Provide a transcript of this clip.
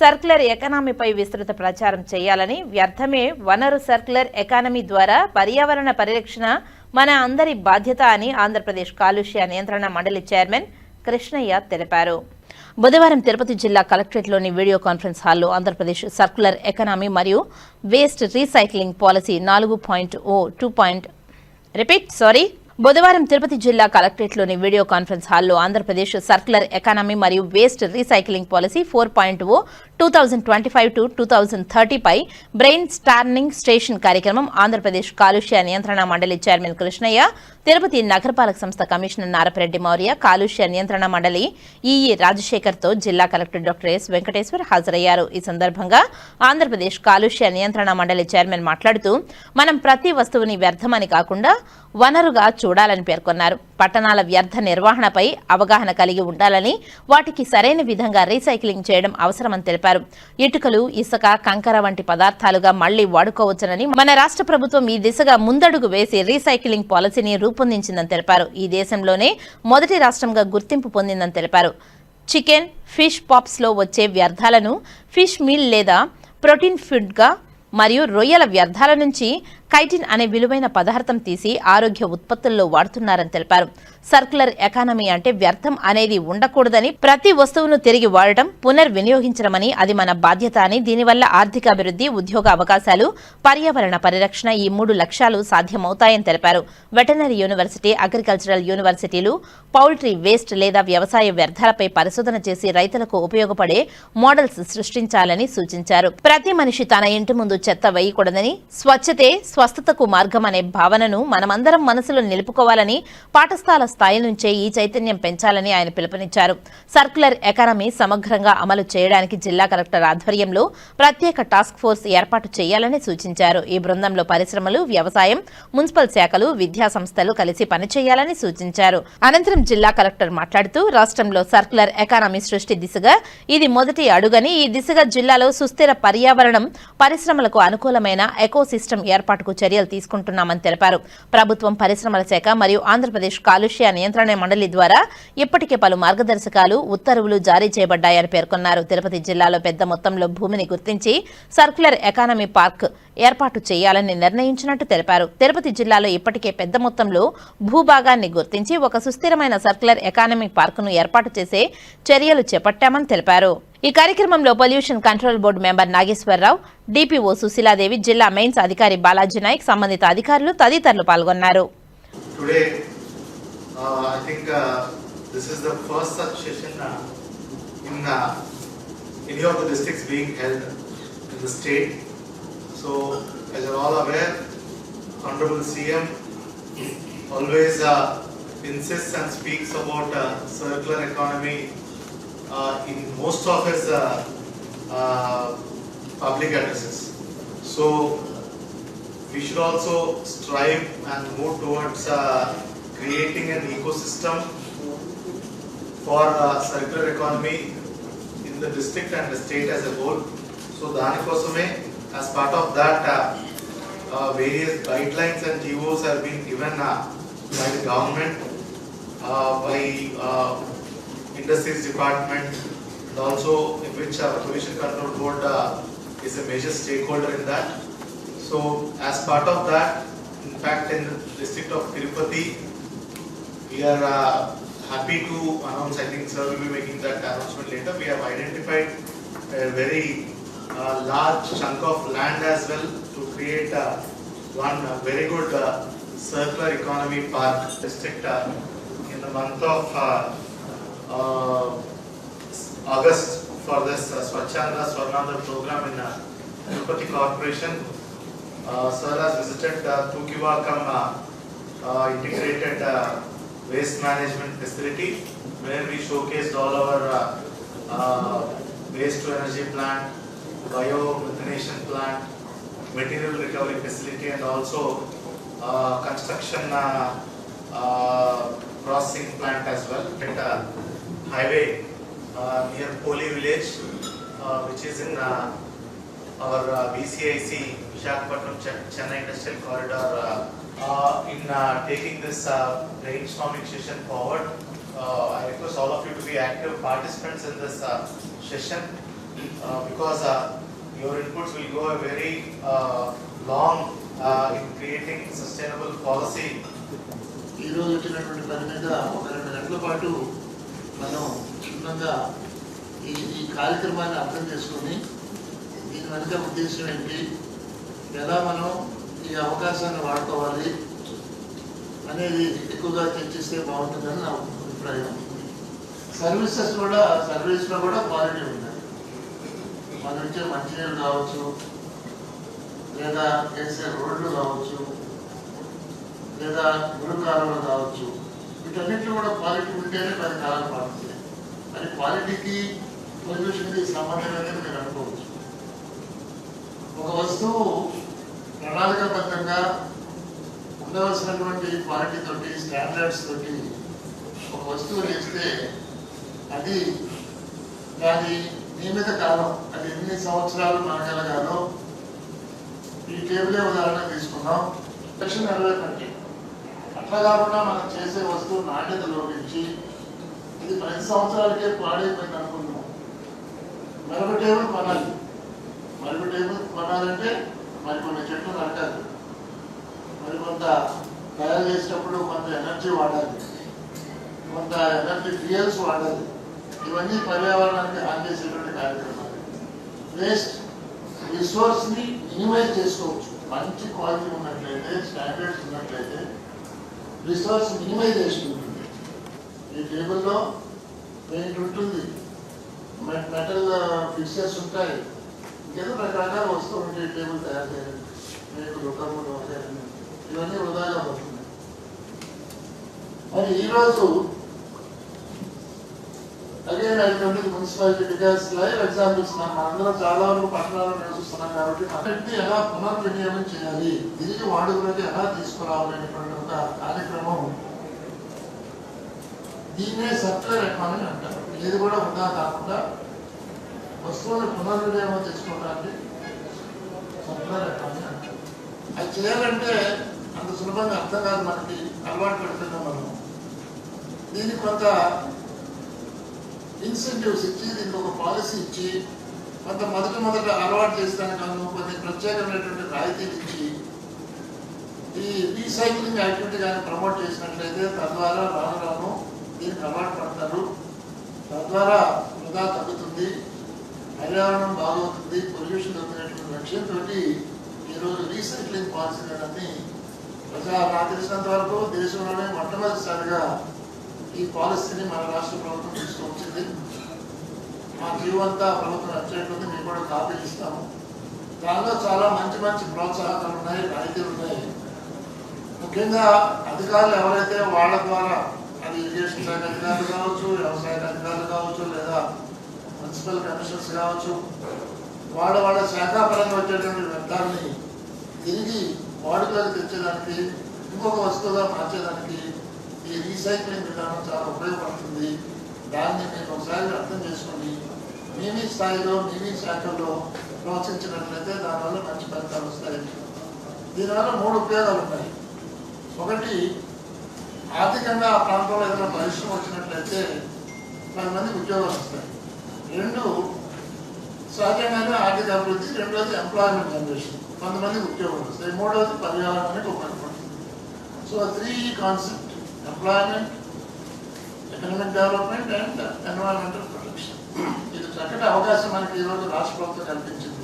Circular ఎకానమీపై విస్తృత ప్రచారం చేయాలని వ్యర్థమే వనరు సర్క్యులర్ ఎకానమీ ద్వారా పర్యావరణ పరిరక్షణ మన అందరి బాధ్యత అని ఆంధ్రప్రదేశ్ కాలుష్య నియంత్రణ మండలి చైర్మన్ కృష్ణయ్య తెలిపారు. బుధవారం తిరుపతి జిల్లా కలెక్టరేట్లోని వీడియో కాన్ఫరెన్స్ హాల్లో ఆంధ్రప్రదేశ్ సర్క్యులర్ ఎకనామీ మరియు వేస్ట్ రీసైక్లింగ్ పాలసీ నాలుగు point O two point repeat sorry. బుధవారం తిరుపతి జిల్లా కలెక్టరేట్లోని వీడియో కాన్ఫరెన్స్ హాల్లో ఆంధ్రప్రదేశ్ సర్క్యులర్ ఎకానమీ మరియు waste recycling policy four point O two thousand twenty five to two thousand thirty five brain storming station కార్యక్రమం ఆంధ్రప్రదేశ్ కాలుష్య నియంత్రణ మండలి చైర్మన్ కృష్ణయ్య తిరుపతి నగరపాలక సంస్థ కమిషనర్ నారపరెడ్డి మౌర్య కాలుష్య నియంత్రణ మండలి ఈఈ రాజశేఖర్తో జిల్లా కలెక్టర్ డాక్టర్ ఎస్ వెంకటేశ్వర్ హాజరయ్యారు. ఈ సందర్భంగా ఆంధ్రప్రదేశ్ కాలుష్య నియంత్రణ మండలి చైర్మన్ మాట్లాడుతూ మనం ప్రతి వస్తువుని వ్యర్థమని కాకుండా వనరుగా చూడాలని పేర్కొన్నారు. పట్టణాల వ్యర్థ నిర్వహణపై అవగాహన కలిగి ఉండాలని వాటికి సరైన విధంగా రీసైక్లింగ్ చేయడం అవసరమని తెలిపారు. ఇటుకలు ఇసుక కంకర వంటి పదార్థాలుగా మళ్ళీ వాడుకోవచ్చునని మన రాష్ట్ర ప్రభుత్వం ఈ దిశగా ముందడుగు వేసి రీసైక్లింగ్ పాలసీని రూపొందించిందని తెలిపారు. ఈ దేశంలోనే మొదటి రాష్ట్రంగా గుర్తింపు పొందిందని తెలిపారు. చికెన్ ఫిష్ పాప్స్లో వచ్చే వ్యర్థాలను ఫిష్ మీల్ లేదా ప్రోటీన్ ఫుడ్గా మరియు రొయ్యల వ్యర్థాల నుంచి కైటిన్ అనే విలువైన పదార్థం తీసి ఆరోగ్య ఉత్పత్తుల్లో వాడుతున్నారని తెలిపారు. సర్కులర్ ఎకానమీ అంటే వ్యర్థం అనేది ఉండకూడదని ప్రతి వస్తువును తిరిగి వాడటం పునర్వినియోగించడమని అది మన బాధ్యత అని దీనివల్ల ఆర్థిక అభివృద్ధి ఉద్యోగ అవకాశాలు పర్యావరణ పరిరక్షణ ఈ మూడు లక్ష్యాలు సాధ్యమవుతాయని తెలిపారు. వెటనరీ యూనివర్సిటీ అగ్రికల్చరల్ యూనివర్సిటీలు పౌల్ట్రీ వేస్ట్ లేదా వ్యవసాయ వ్యర్థాలపై పరిశోధన చేసి రైతులకు ఉపయోగపడే మోడల్స్ సృష్టించాలని సూచించారు. ప్రతి మనిషి తన ఇంటి ముందు చెత్త వేయకూడదని స్వచ్ఛతే స్వస్థతకు మార్గం అనే భావనను మనమందరం మనసులో నిలుపుకోవాలని పాఠశాల స్థాయి నుంచే ఈ చైతన్యం పెంచాలని ఆయన పిలుపునిచ్చారు. సర్కులర్ ఎకానమీ సమగ్రంగా అమలు చేయడానికి జిల్లా కలెక్టర్ ఆధ్వర్యంలో ప్రత్యేక టాస్క్ ఫోర్స్ ఏర్పాటు చేయాలని సూచించారు. ఈ బృందంలో పరిశ్రమలు వ్యవసాయం మున్సిపల్ శాఖలు విద్యా సంస్థలు కలిసి పనిచేయాలని సూచించారు. అనంతరం జిల్లా కలెక్టర్ మాట్లాడుతూ రాష్ట్రంలో సర్కులర్ ఎకానమీ సృష్టి దిశగా ఇది మొదటి అడుగని ఈ దిశగా జిల్లాలో సుస్థిర పర్యావరణం పరిశ్రమలకు అనుకూలమైన ఎకోసిస్టమ్ ఏర్పాటు ఏర్పాటుకు చర్యలు తీసుకుంటున్నామని తెలిపారు. ప్రభుత్వం పరిశ్రమల శాఖ మరియు ఆంధ్రప్రదేశ్ కాలుష్య నియంత్రణ మండలి ద్వారా ఇప్పటికే పలు మార్గదర్శకాలు ఉత్తర్వులు జారీ చేయబడ్డాయని పేర్కొన్నారు. తిరుపతి జిల్లాలో పెద్ద మొత్తంలో భూమిని గుర్తించి సర్కులర్ ఎకానమీ పార్క్ ఏర్పాటు చేయాలని నిర్ణయించినట్టు తెలిపారు. తిరుపతి జిల్లాలో ఇప్పటికే పెద్ద మొత్తంలో భూభాగాన్ని గుర్తించి ఒక సుస్థిరమైన సర్కులర్ ఎకానమీ పార్కును ఏర్పాటు చేసే చర్యలు చేపట్టామని తెలిపారు. ఈ కార్యక్రమంలో pollution control board member Nageswara Rao DPO Sushila Devi జిల్లా మెయిన్స్ అధికారి బాలాజీ నాయక్ సంబంధిత అధికారులు తదితరులు పాల్గొన్నారు. Always uh, insists and speaks about uh, circular economy Uh, in most of his uh, uh, public addresses. So we should also strive and move towards creating an ecosystem for circular economy in the district and the state as a whole. So Dhanikosame, as part of that, uh, various guidelines and GOs have been given uh, by the government uh, by industries department, and also in which uh, pollution control board uh, is a major stakeholder in that. So as part of that, in fact, in the district of Tirupati, we are uh, happy to announce, I think sir will be making that announcement later. We have identified a very uh, large chunk of land as well to create uh, one uh, very good uh, circular economy park district in the month of August for this uh, Swachhanda Swarnandar program in uh, Tirupati Corporation. Uh, Sir has visited uh, Tukivakam uh, uh, integrated uh, waste management facility where we showcased all our uh, waste to energy plant, biomethanation plant, material recovery facility and also construction processing plant as well at highway uh, near Poli village uh, which is in uh, our uh, BCIC Visakhapatnam Ch- Chennai Industrial Corridor uh, uh, in uh, taking this uh, brainstorming session forward. Uh, I request all of you to be active participants in this uh, session uh, because because uh, your inputs will go a very uh, long uh, in creating sustainable policy. ఈ రోజు వచ్చినటువంటి పని మీద ఒక రెండు గంటల పాటు మనం క్షుణ్ణంగా ఈ ఈ కార్యక్రమాన్ని అర్థం చేసుకొని దీని వెనుక ఉద్దేశం ఏంటి? ఎలా మనం ఈ అవకాశాన్ని వాడుకోవాలి అనేది ఎక్కువగా చర్చిస్తే బాగుంటుందని నా అభిప్రాయం. సర్వీసెస్ కూడా సర్వీస్లో కూడా క్వాలిటీ ఉన్నాయి మన నుంచి మంచినీళ్ళు కావచ్చు లేదా చేసే రోడ్లు కావచ్చు లేదా గురుకారంలో కావచ్చు ఉంటేనే పది కాలాలు పడుతుంది. మరి క్వాలిటీకి పొల్యూషన్కి సంబంధం అనేది మీరు అనుకోవచ్చు. ఒక వస్తువు ప్రణాళికాబద్ధంగా ఉండవలసినటువంటి క్వాలిటీ తోటి స్టాండర్డ్స్ తోటి ఒక వస్తువు ఇస్తే అది దాని నియమిత కాలం అది ఎన్ని సంవత్సరాలు మనగలగాలో ఈ టేబులే ఉదాహరణ తీసుకున్నాం లక్ష నలభై అట్లా కాకుండా మనం చేసే వస్తువు నాణ్యత లోపించి ఇది పది సంవత్సరాలకే పాడైపోయింది అనుకున్నాం మరొక టేబుల్ కొనాలి. మరొక టేబుల్ కొనాలంటే మరికొన్ని చెట్లు నరకాలి మరి కొంత తయారు చేసేటప్పుడు కొంత ఎనర్జీ వాడాలి. కొంత ఎనర్జీ ఫ్యూయల్స్ వాడాలి. ఇవన్నీ పర్యావరణానికి హాని చేసేటువంటి కార్యక్రమాలు వేస్ట్ రిసోర్స్ని మినిమైజ్ చేసుకోవచ్చు. మంచి క్వాలిటీ ఉన్నట్లయితే స్టాండర్డ్స్ ఉన్నట్లయితే రిసోర్స్ మినిమైజేషన్ ఉంటుంది ఈ టేబుల్లో పెయింట్ ఉంటుంది. మెటల్ ఫిక్సెస్ ఉంటాయి. ఇంకేదో రకరకాల వస్తువులు ఉంటాయి టేబుల్ తయారు చేయాలి మీకు రుకములు ఇవన్నీ వృధాగా పడుతున్నాయి. మరి ఈరోజు అగైన్ అటువంటి మున్సిపాలిటీ బికాస్ లైవ్ ఎగ్జాంపుల్స్ మనం అందరం చాలా వరకు పట్టణాల్లో నివసిస్తున్నాం కాబట్టి అన్నింటినీ ఎలా పునర్వినియోగం చేయాలి? తిరిగి వాడుకలోకి ఎలా తీసుకురావాలనేటువంటి ఒక కార్యక్రమం దీన్నే సర్కులర్ ఎకానమీ అంటారు. ఇది కూడా ఉందా కాకుండా వస్తువులను పునర్వినియోగం చేసుకోవడానికి సర్కులర్ ఎకానమీ అంటారు. అది చేయాలంటే అంత సులభంగా అర్థం కాదు మనకి అలవాటు పెడుతున్నాం మనం. దీనికి కొంత ఇన్సెంటివ్స్ ఇచ్చి దీనికి ఒక పాలసీ ఇచ్చి కొంత మొదట మొదట అలవాటు చేస్తానికి కొన్ని ప్రత్యేకమైనటువంటి రాయితీలు ఇచ్చి ఈ రీసైక్లింగ్ యాక్టివిటీ కానీ ప్రమోట్ చేసినట్లయితే తద్వారా రాను రాను దీనికి అలవాటు పడతారు. తద్వారా వృధా తగ్గుతుంది పర్యావరణం బాగవుతుంది పొల్యూషన్ తగ్గినటువంటి లక్ష్యంతో ఈరోజు రీసైక్లింగ్ పాలసీ అనేది ప్రజా నాకు తెలిసినంత వరకు దేశంలోనే మొట్టమొదటిసారిగా ఈ పాలసీని మన రాష్ట్ర ప్రభుత్వం తీసుకొచ్చింది మా జీవంతా ప్రభుత్వం వచ్చేటువంటి మేము కూడా కాపీలు ఇస్తాము దానిలో చాలా మంచి మంచి ప్రోత్సాహకాలు ఉన్నాయి రాయితీలు ఉన్నాయి. ముఖ్యంగా అధికారులు ఎవరైతే వాళ్ళ ద్వారా అది ఇరిగేషన్ శాఖ అధికారులు కావచ్చు వ్యవసాయ అధికారులు కావచ్చు లేదా మున్సిపల్ కమిషనర్స్ కావచ్చు వాళ్ళ వాళ్ళ శాఖాపరంగా వచ్చేటువంటి వ్యర్థాన్ని తిరిగి వాడుకలకు తెచ్చేదానికి ఇంకొక వస్తువుగా మార్చేదానికి ఈ రీసైక్లింగ్ విధానం చాలా ఉపయోగపడుతుంది దాన్ని మీరు ఒకసారి అర్థం చేసుకొని మీ స్థాయిలో మీ మీ శాఖల్లో ప్రోత్సహించినట్లయితే దానివల్ల మంచి ఫలితాలు వస్తాయి దీనివల్ల మూడు ఉపయోగాలు ఉన్నాయి. ఒకటి ఆర్థికంగా ఆ ప్రాంతంలో ఏదైనా పరిశ్రమ వచ్చినట్లయితే పది మందికి ఉద్యోగాలు వస్తాయి. రెండు సహజంగానే ఆర్థిక అభివృద్ధి రెండోది ఎంప్లాయ్మెంట్ జనరేషన్ కొంతమందికి ఉద్యోగాలు వస్తాయి. మూడోది పర్యావరణానికి ఉపయోగపడుతుంది. So three concept employment economic development and environmental protection ఇది చక్కటి అవకాశం మనకి ఈరోజు రాష్ట్ర ప్రభుత్వం కల్పించింది.